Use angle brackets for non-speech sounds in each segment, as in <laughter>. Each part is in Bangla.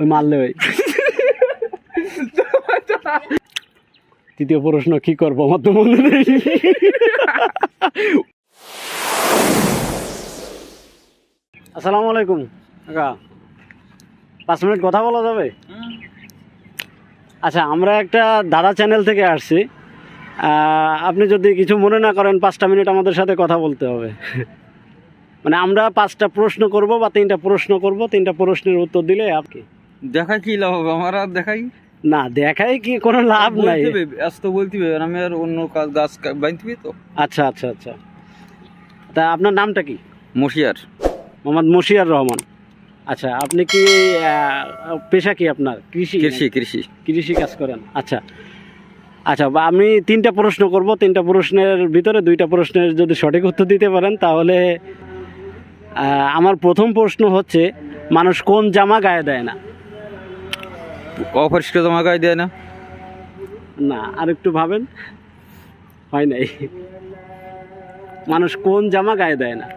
ওই মারলে ওই। তৃতীয় প্রশ্ন, কি করব? আমার তো মনে নেই। আসসালামু আলাইকুম, কাকা। পাঁচ মিনিট কথা বলা যাবে? আচ্ছা আমরা একটা দাদা চ্যানেল থেকে আসছি। আপনি যদি কিছু মনে না করেন, পাঁচটা মিনিট আমাদের সাথে কথা বলতে হবে। মানে আমরা পাঁচটা প্রশ্ন করব বা তিনটা প্রশ্ন করব তিনটা প্রশ্নের উত্তর দিলে আপনি দেখাই কি লাভ হবে? আমার আর দেখাই? না দেখাই কি কোনো লাভ নাই। আজ তো বলতে হবে আমি আর অন্য কাজ গাছ বাঁধতে তো। আচ্ছা আচ্ছা আচ্ছা। তা আপনার নামটা কি? মশিয়ার। মোহাম্মদ মশিয়ার রহমান। আচ্ছা আপনি কি পেশা কি আপনার? কৃষি কৃষি কৃষি। কৃষি কাজ করেন। আচ্ছা। আচ্ছা বা আমি তিনটা প্রশ্ন করব তিনটা প্রশ্নের ভিতরে দুইটা প্রশ্নের যদি সঠিক উত্তর দিতে পারেন তাহলে আমার প্রথম প্রশ্ন হচ্ছে মানুষ কোন জামা গায়ে দেয় না? অপরিষ্কার জামা গায়ে দেয় না? না আর একটু ভাবেন? হয় নাই। মানুষ কোন জামা গায়ে দেয় না?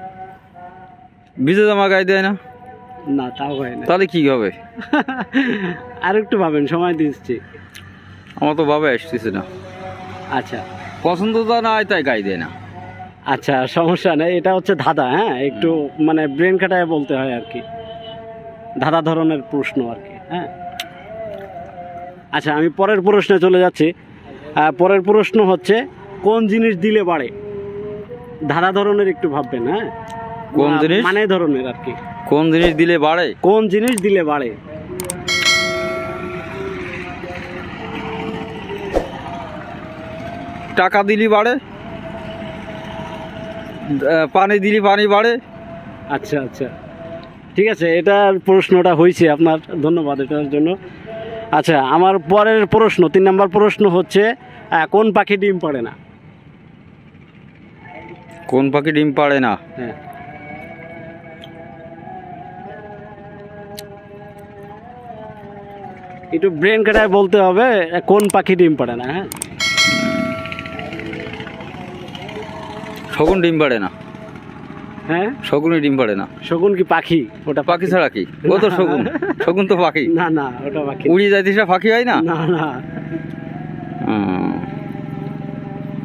ভিজে জামা গায়ে দেয় না? না তাও হয় না তাহলে কি হবে? <laughs> আর একটু ভাবেন সময় দিচ্ছি। আমার তো বাবা আসতেছে না। আচ্ছা। পছন্দ তো না তাই গায়ে দেয় না। আচ্ছা সমস্যা নেই। এটা হচ্ছে ধাঁধা হ্যাঁ? একটু মানে ব্রেন খাটায় বলতে হয় আর কি। ধাঁধা ধরনের প্রশ্ন আর কি হ্যাঁ? আচ্ছা আমি পরের প্রশ্নে চলে যাচ্ছি। পরের প্রশ্ন হচ্ছে কোন জিনিস দিলে বাড়ে? ধাঁধা ধরনের একটু ভাববেন হ্যাঁ? কোন জিনিস? মানে ধরনের আর কি। কোন জিনিস দিলে বাড়ে? কোন জিনিস দিলে বাড়ে? টাকা দিলি বাড়ে? পানি দিলি পানি বাড়ে। আচ্ছা আচ্ছা। ঠিক আছে এটার প্রশ্নটা হয়েছে আপনার ধন্যবাদ এটার জন্য। আচ্ছা আমার পরের প্রশ্ন তিন নম্বর প্রশ্ন হচ্ছে কোন পাখি ডিম পাড়ে না? কোন পাখি ডিম পাড়ে না? হ্যাঁ। একটু ব্রেন কাটায় বলতে হবে কোন পাখি ডিম পাড়ে না হ্যাঁ? শগুন ডিম পাড়ে না। হ্যাঁ? শগুনই ডিম পাড়ে না। শগুন কি পাখি? ওটা পাখি। ছাড়া কি? ও তো শগুন শগুন তো পাখি। না না ওটা পাখি। উড়ি যাইতে সে পাখি হয় না? না না।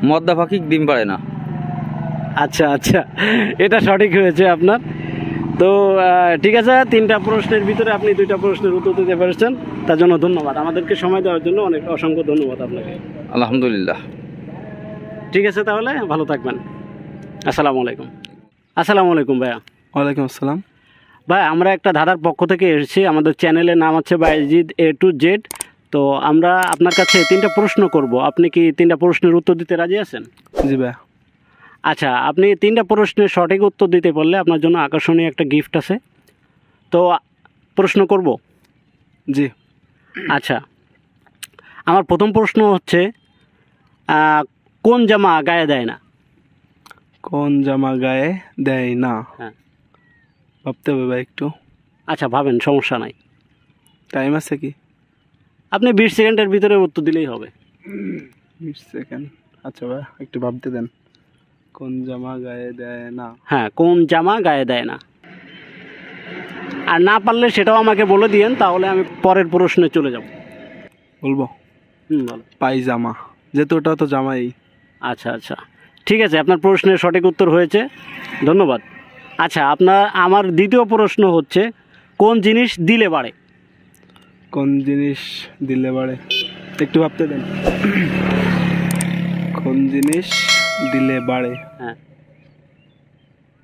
মদ্দা পাখি ডিম পাড়ে না। আচ্ছা আচ্ছা। এটা সঠিক হয়েছে আপনার। তো ঠিক আছে তিনটা প্রশ্নের ভিতরে আপনি দুইটা প্রশ্নের উত্তর দিতে পেরেছেন। তার জন্য ধন্যবাদ। আমাদেরকে সময় দেওয়ার জন্য অনেক অসংখ্য ধন্যবাদ আপনাকে। আলহামদুলিল্লাহ। ঠিক আছে তাহলে ভালো থাকবেন। আসসালামু আলাইকুম। আসসালামু আলাইকুম ভাইয়া। ওয়ালাইকুম আসসালাম। ভাই আমরা একটা ধাঁধার পক্ষ থেকে এসেছি। আমাদের চ্যানেলের নাম হচ্ছে বাইজিদ এ টু জেড তো আমরা আপনার কাছে তিনটা প্রশ্ন করব। আপনি কি তিনটা প্রশ্নের উত্তর দিতে রাজি আছেন? জি ভাই আচ্ছা আপনি তিনটা প্রশ্নের সঠিক উত্তর দিতে পারলে আপনার জন্য আকর্ষণীয় একটা গিফট আছে। তো প্রশ্ন করব? জি। আচ্ছা আমার প্রথম প্রশ্ন হচ্ছে কোন জামা গায়ে দেয় না? কোন জামা গায়ে দেয় না? হ্যাঁ। ভাবতে হবে ভাই একটু। আচ্ছা ভাবেন সমস্যা নাই। টাইম আছে কি? আপনি বিশ সেকেন্ডের ভিতরে উত্তর দিলেই হবে। বিশ সেকেন্ড। আচ্ছা ভাই একটু ভাবতে দেন। কোন জামা গায়ে দেয় না? হ্যাঁ কোন জামা গায়ে দেয় না? আর না পারলে সেটাও আমাকে বলে দিয়েন তাহলে আমি পরের প্রশ্নে চলে যাব। বলব? হুম বলো। পায়জামা যেহেতু ওটা তো জামাই। আচ্ছা আচ্ছা। ঠিক আছে আপনার প্রশ্নের সঠিক উত্তর হয়েছে। ধন্যবাদ। আচ্ছা আপনার আমার দ্বিতীয় প্রশ্ন হচ্ছে কোন জিনিস দিলে বাড়ে? কোন জিনিস দিলে বাড়ে? একটু ভাবতে দেন। কোন জিনিস দিলে বাড়ে? হ্যাঁ।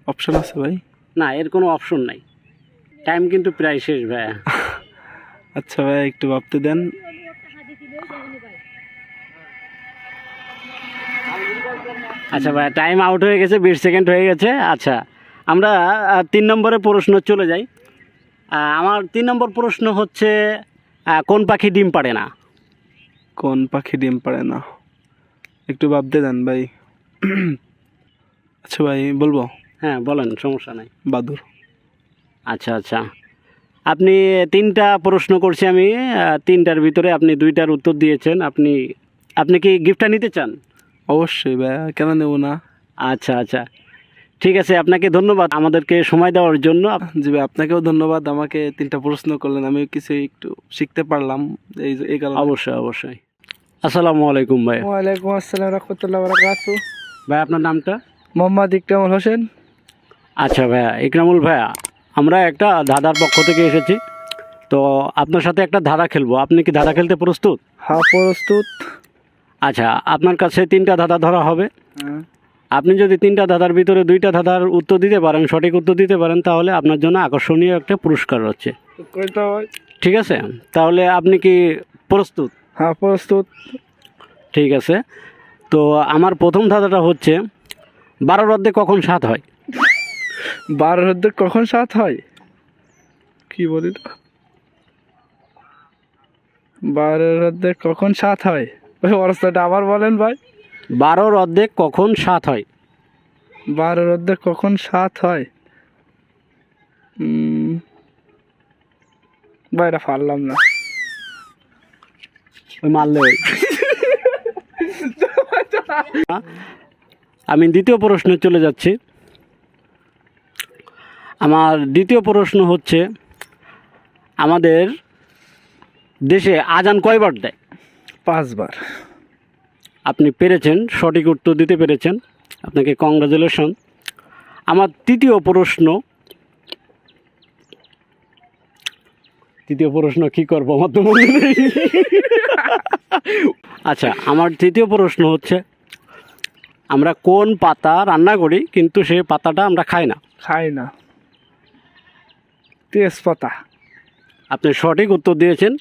অপশন আছে ভাই? না এর কোনো অপশন নাই। টাইম কিন্তু প্রায় শেষ ভাইয়া। আচ্ছা ভাই একটু ভাবতে দেন। আচ্ছা ভাই টাইম আউট হয়ে গেছে বিশ সেকেন্ড হয়ে গেছে। আচ্ছা আমরা তিন নম্বরে প্রশ্ন চলে যাই। আমার তিন নম্বর প্রশ্ন হচ্ছে কোন পাখি ডিম পাড়ে না? কোন পাখি ডিম পাড়ে না? একটু ভাবতে দেন ভাই। আচ্ছা ভাই বলব? হ্যাঁ বলেন সমস্যা নাই। বাদুর। আচ্ছা আচ্ছা। আপনি তিনটা প্রশ্ন করছি আমি তিনটার ভিতরে আপনি দুইটার উত্তর দিয়েছেন। আপনি আপনি কি গিফটটা নিতে চান? অবশ্যই ভাই কেন নেব না? আচ্ছা আচ্ছা। ঠিক আছে আপনাকে ধন্যবাদ আমাদেরকে সময় দেওয়ার জন্য। জি ভাই আপনাকেও ধন্যবাদ আমাকে তিনটা প্রশ্ন করলেন আমি কিছু একটু শিখতে পারলাম এই এই কারণে। অবশ্যই অবশ্যই। আসসালামু আলাইকুম ভাই ওয়ালাইকুম আসসালাম রহমতুল্লাহ বারাকাতু। ভাই আপনার নামটা? মোহাম্মদ ইকরামুল হোসেন। আচ্ছা ভাইয়া ইকরামুল ভাইয়া আমরা একটা ধাঁধার পক্ষ থেকে এসেছি। তো আপনার সাথে একটা ধাঁধা খেলব। আপনি কি ধাঁধা খেলতে প্রস্তুত? হ্যাঁ প্রস্তুত। আচ্ছা আপনার কাছে তিনটা ধাঁধা ধরা হবে। আপনি যদি তিনটা ধাঁধার ভিতরে দুইটা ধাঁধার উত্তর দিতে পারেন সঠিক উত্তর দিতে পারেন তাহলে আপনার জন্য আকর্ষণীয় একটা পুরস্কার হয়? ঠিক আছে? তাহলে আপনি কি প্রস্তুত? হ্যাঁ প্রস্তুত। ঠিক আছে। তো আমার প্রথম ধাঁধাটা হচ্ছে বারোর অর্ধে কখন সাত হয়? বারোর মধ্যে কখন সাত হয়? কি বলি তো? বারোর মধ্যে কখন সাত হয়? ওই অবস্থাটা আবার বলেন ভাই। বারোর অর্ধেক কখন সাত হয়? বারোর মধ্যে কখন সাত হয়? ভাই এটা পারলাম না। ওই মারলে ওই। আমি দ্বিতীয় প্রশ্নে চলে যাচ্ছি। আমার দ্বিতীয় প্রশ্ন হচ্ছে আমাদের দেশে আজান কয়বার দেয়? পাঁচবার। আপনি পেরেছেন সঠিক উত্তর দিতে পেরেছেন। আপনাকে কংগ্রাচুলেশন আমার তৃতীয় প্রশ্ন তৃতীয় প্রশ্ন কি করব? আমার তো মনে নেই। <laughs> আচ্ছা আমার তৃতীয় প্রশ্ন হচ্ছে আমরা কোন পাতা রান্না করি কিন্তু সেই পাতাটা আমরা খাই না? খাই না। তেজপাতা। আপনি সঠিক উত্তর দিয়েছেন।